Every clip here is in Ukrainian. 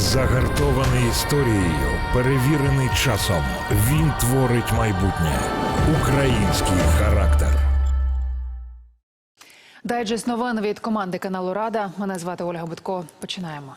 Загартований історією, перевірений часом. Він творить майбутнє. Український характер. Дайджест новин від команди каналу Рада. Мене звати Ольга Будко. Починаємо.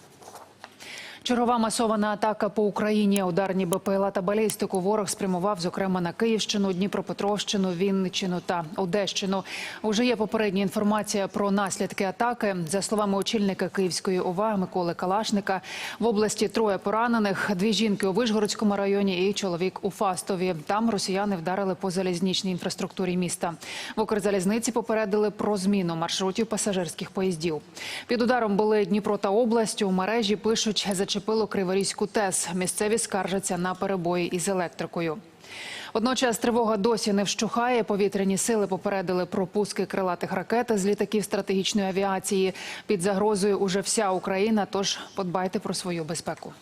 Чергова масована атака по Україні. Ударні БПЛА та балістику ворог спрямував, зокрема на Київщину, Дніпропетровщину, Вінниччину та Одещину. Уже є попередня інформація про наслідки атаки. За словами очільника Київської ОВА Миколи Калашника, в області троє поранених: дві жінки у Вишгородському районі і чоловік у Фастові. Там росіяни вдарили по залізничній інфраструктурі міста. В Укрзалізниці попередили про зміну маршрутів пасажирських поїздів. Під ударом були Дніпро та область. У мережі пишуть, зачепило Криворізьку ТЕС. Місцеві скаржаться на перебої із електрикою. Водночас тривога досі не вщухає. Повітряні сили попередили про пуски крилатих ракет з літаків стратегічної авіації. Під загрозою уже вся Україна. Тож подбайте про свою безпеку.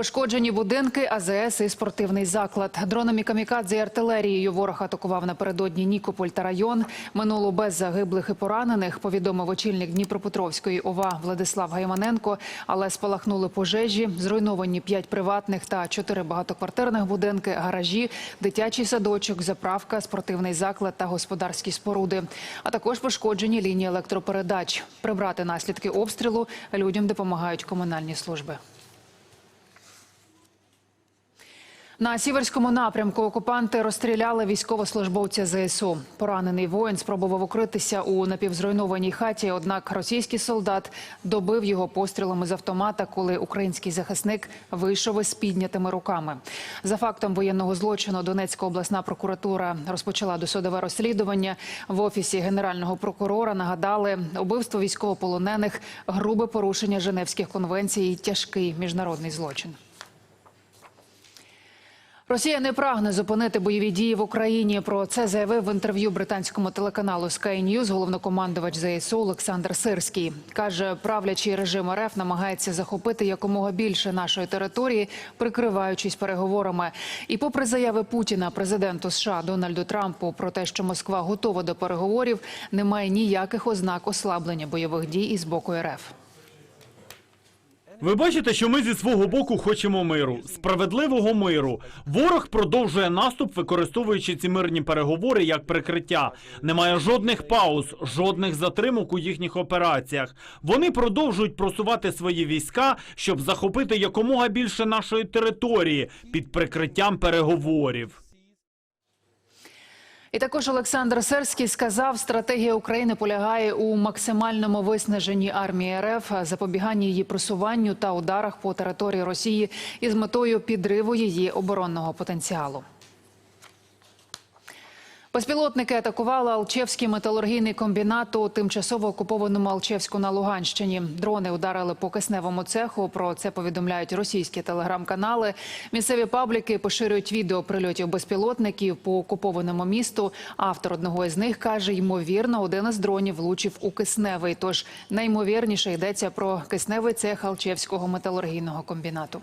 Пошкоджені будинки, АЗС і спортивний заклад. Дронами камікадзе і артилерією ворог атакував напередодні Нікополь та район. Минуло без загиблих і поранених, повідомив очільник Дніпропетровської ОВА Владислав Гайманенко. Але спалахнули пожежі, зруйновані п'ять приватних та чотири багатоквартирних будинки, гаражі, дитячий садочок, заправка, спортивний заклад та господарські споруди. А також пошкоджені лінії електропередач. Прибрати наслідки обстрілу людям допомагають комунальні служби. На сіверському напрямку окупанти розстріляли військовослужбовця ЗСУ. Поранений воїн спробував укритися у напівзруйнованій хаті. Однак російський солдат добив його пострілами з автомата, коли український захисник вийшов із піднятими руками. За фактом воєнного злочину Донецька обласна прокуратура розпочала досудове розслідування. В офісі генерального прокурора нагадали убивство військовополонених, грубе порушення Женевських конвенцій і тяжкий міжнародний злочин. Росія не прагне зупинити бойові дії в Україні. Про це заявив в інтерв'ю британському телеканалу Sky News головнокомандувач ЗСУ Олександр Сирський. каже, правлячий режим РФ намагається захопити якомога більше нашої території, прикриваючись переговорами. І, попри заяви Путіна, президенту США Дональду Трампу про те, що Москва готова до переговорів, немає ніяких ознак ослаблення бойових дій із боку РФ. Ви бачите, що ми зі свого боку хочемо миру, справедливого миру. Ворог продовжує наступ, використовуючи ці мирні переговори як прикриття. Немає жодних пауз, жодних затримок у їхніх операціях. Вони продовжують просувати свої війська, щоб захопити якомога більше нашої території під прикриттям переговорів. І також Олександр Серський сказав, стратегія України полягає у максимальному виснаженні армії РФ, запобіганні її просуванню та ударах по території Росії із метою підриву її оборонного потенціалу. Безпілотники атакували Алчевський металургійний комбінат у тимчасово окупованому Алчевську на Луганщині. Дрони ударили по кисневому цеху. Про це повідомляють російські телеграм-канали. Місцеві пабліки поширюють відео прильотів безпілотників по окупованому місту. Автор одного із них каже, ймовірно, один із дронів влучив у кисневий. Тож найімовірніше йдеться про кисневий цех Алчевського металургійного комбінату.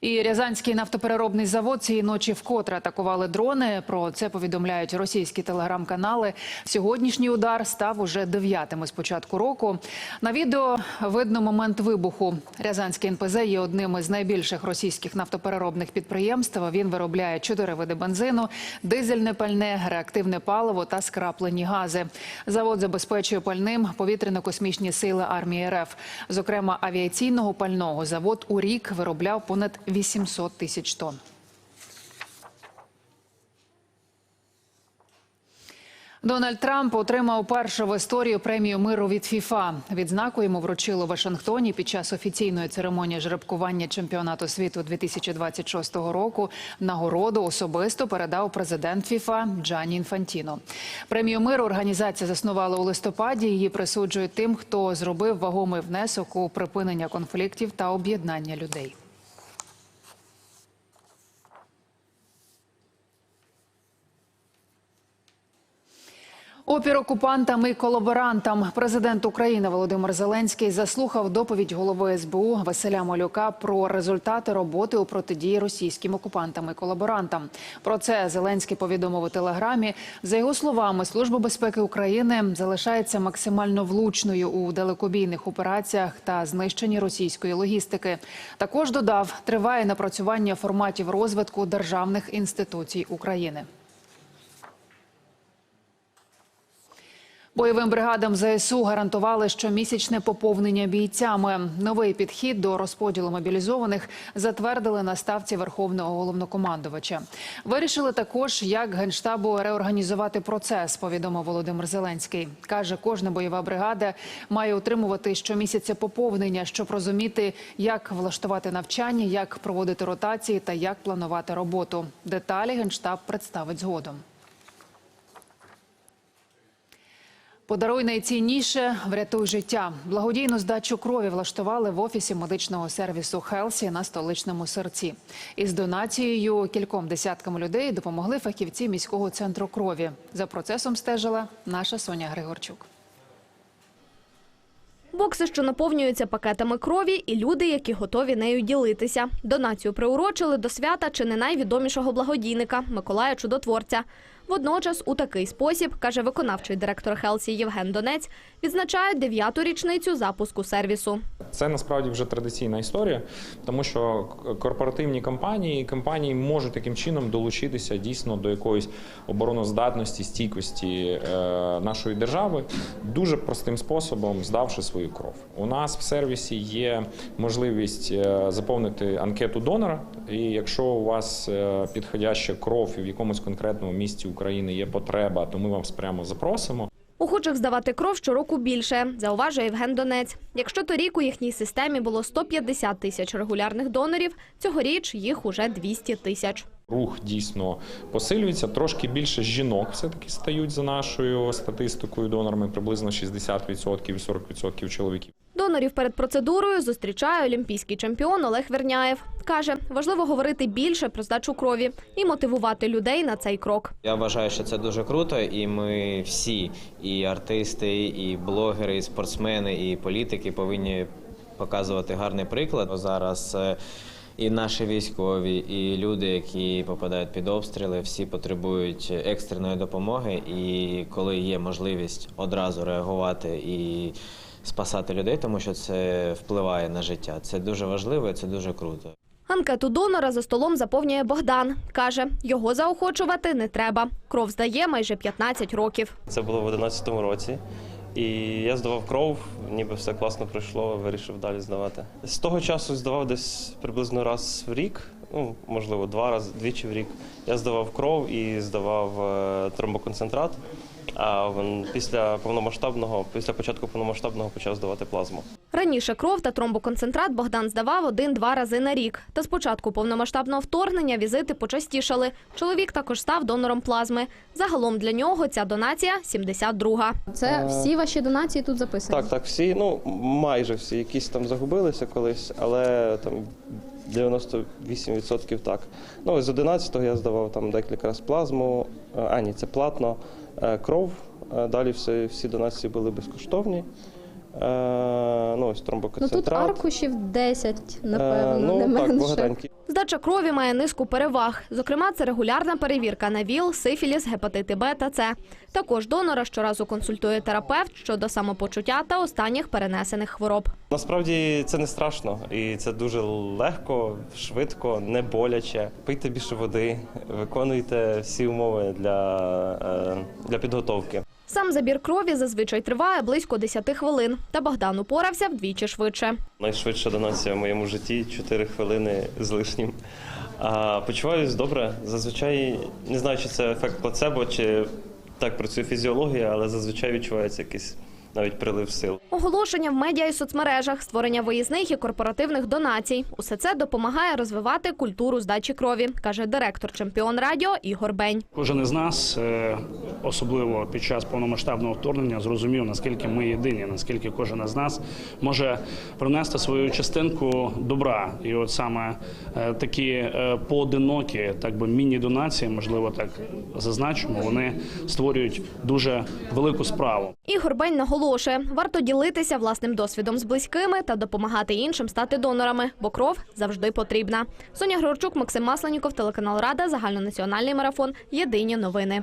І Рязанський нафтопереробний завод цієї ночі вкотре атакували дрони. Про це повідомляють російські телеграм-канали. Сьогоднішній удар став уже дев'ятим з початку року. На відео видно момент вибуху. Рязанський НПЗ є одним із найбільших російських нафтопереробних підприємств. Він виробляє чотири види бензину, дизельне пальне, реактивне паливо та скраплені гази. Завод забезпечує пальним повітряно-космічні сили армії РФ. Зокрема, авіаційного пального завод у рік виробляв понад 800 тисяч тонн. Дональд Трамп отримав першу в історії премію миру від ФІФА. Відзнаку йому вручили в Вашингтоні під час офіційної церемонії жеребкування чемпіонату світу 2026 року. Нагороду особисто передав президент ФІФА Джані Інфантіно. Премію миру організація заснувала у листопаді. Її присуджують тим, хто зробив вагомий внесок у припинення конфліктів та об'єднання людей. Опір окупантам і колаборантам. Президент України Володимир Зеленський заслухав доповідь голови СБУ Василя Малюка про результати роботи у протидії російським окупантам і колаборантам. Про це Зеленський повідомив у телеграмі. За його словами, Служба безпеки України залишається максимально влучною у далекобійних операціях та знищенні російської логістики. Також додав, триває напрацювання форматів розвитку державних інституцій України. Бойовим бригадам ЗСУ гарантували щомісячне поповнення бійцями. Новий підхід до розподілу мобілізованих затвердили на ставці Верховного головнокомандувача. Вирішили також, як генштабу реорганізувати процес. Повідомив Володимир Зеленський. каже, кожна бойова бригада має отримувати щомісяця поповнення, щоб розуміти, як влаштувати навчання, як проводити ротації та як планувати роботу. Деталі генштаб представить згодом. Подаруй найцінніше, врятуй життя. Благодійну здачу крові влаштували в офісі медичного сервісу Хелсі на столичному серці. Із донацією кільком десяткам людей допомогли фахівці міського центру крові. За процесом стежила наша Соня Григорчук. Бокси, що наповнюються пакетами крові, і люди, які готові нею ділитися. Донацію приурочили до свята чи не найвідомішого благодійника Миколая Чудотворця. Водночас, у такий спосіб, каже виконавчий директор Хелсі Євген Донець, відзначають дев'яту річницю запуску сервісу. Це насправді вже традиційна історія, тому що корпоративні компанії компанії можуть таким чином долучитися дійсно до якоїсь обороноздатності, стійкості е, нашої держави дуже простим способом, здавши свою кров. У нас в сервісі є можливість е, заповнити анкету донора, і якщо у вас е, підходяща кров і в якомусь конкретному місті України є потреба, то ми вас прямо запросимо. Охочих здавати кров щороку більше, зауважує Євген Донець. Якщо торік у їхній системі було 150 тисяч регулярних донорів, цьогоріч їх уже 200 тисяч. Рух дійсно посилюється. Трошки більше жінок все-таки стають за нашою статистикою донорами, приблизно 60% і 40% чоловіків. Донорів перед процедурою зустрічає олімпійський чемпіон Олег Верняєв. Каже, важливо говорити більше про здачу крові і мотивувати людей на цей крок. Я вважаю, що це дуже круто, і ми всі, і артисти, і блогери, і спортсмени, і політики повинні показувати гарний приклад. Зараз е, і наші військові, і люди, які попадають під обстріли, всі потребують екстреної допомоги. І коли є можливість одразу реагувати і спасати людей, тому що це впливає на життя. Це дуже важливо, і це дуже круто. Анкету донора за столом заповнює Богдан. Каже, його заохочувати не треба. Кров здає майже 15 років. Це було в 11 році. І я здавав кров, ніби все класно пройшло, вирішив далі здавати. З того часу здавав десь приблизно раз в рік, ну можливо, два рази, двічі в рік. Я здавав кров і здавав е, тромбоконцентрат. А після повномасштабного, після початку повномасштабного почав здавати плазму. Раніше кров та тромбоконцентрат Богдан здавав один-два рази на рік. Та з початку повномасштабного вторгнення візити почастішали. Чоловік також став донором плазми. Загалом для нього ця донація 72-га. Це всі ваші донації тут записані? Так, так, всі, ну майже всі, якісь там загубилися колись, але там 98% так. Ну, з 11-го я здавав там декілька разів плазму, е, а ні, це платно, е, кров. Е, Далі все, всі донації були безкоштовні. Е, Ну, ось Ну тут аркушів 10, Е, напевно, ну, не так, менше. багатенькі. Здача крові має низку переваг. Зокрема, це регулярна перевірка на ВІЛ, сифіліс, гепатити Б та С. Також донора щоразу консультує терапевт щодо самопочуття та останніх перенесених хвороб. Насправді це не страшно і це дуже легко, швидко, не боляче. Пийте більше води, виконуйте всі умови для, е, для підготовки. Сам забір крові зазвичай триває близько 10 хвилин. Та Богдан упорався вдвічі швидше. Найшвидша донація в моєму житті 4 хвилини з лишнім. А, почуваюсь добре. Зазвичай не знаю, чи це ефект плацебо, чи так працює фізіологія, але зазвичай відчувається якийсь навіть прилив сил. Оголошення в медіа і соцмережах, створення виїзних і корпоративних донацій – усе це допомагає розвивати культуру здачі крові, каже директор чемпіон радіо Ігор Бень. Кожен із нас, е, особливо під час повномасштабного вторгнення, зрозумів, наскільки ми єдині, наскільки кожен із нас може принести свою частинку добра. І от саме е, такі е, поодинокі, так би міні-донації, можливо, так зазначимо, вони створюють дуже велику справу. Ігор Бень наголошує, варто ділитися власним досвідом з близькими та допомагати іншим стати донорами, бо кров завжди потрібна. Соня Грорчук, Максим Масленіков, телеканал Рада, загальнонаціональний марафон. Єдині новини.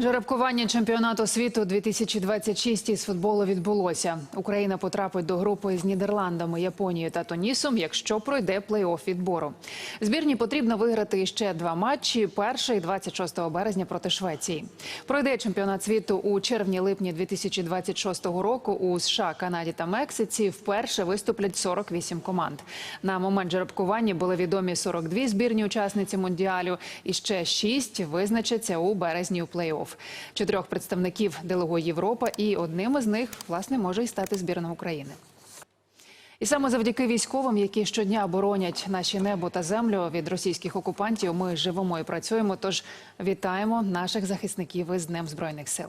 Жеребкування чемпіонату світу 2026 із футболу відбулося. Україна потрапить до групи з Нідерландами, Японією та Тунісом, якщо пройде плей-офф відбору. Збірні потрібно виграти ще два матчі: перший 26 березня проти Швеції. Пройде чемпіонат світу у червні-липні 2026 року у США, Канаді та Мексиці. Вперше виступлять 48 команд. На момент жеребкування були відомі 42 збірні учасниці мундіалю, і ще 6 визначаться у березні у плей-офф. Чотирьох представників делегує Європа, і одним із них власне може і стати збірна України. І саме завдяки військовим, які щодня боронять наші небо та землю від російських окупантів, ми живемо і працюємо. Тож вітаємо наших захисників із Днем Збройних сил.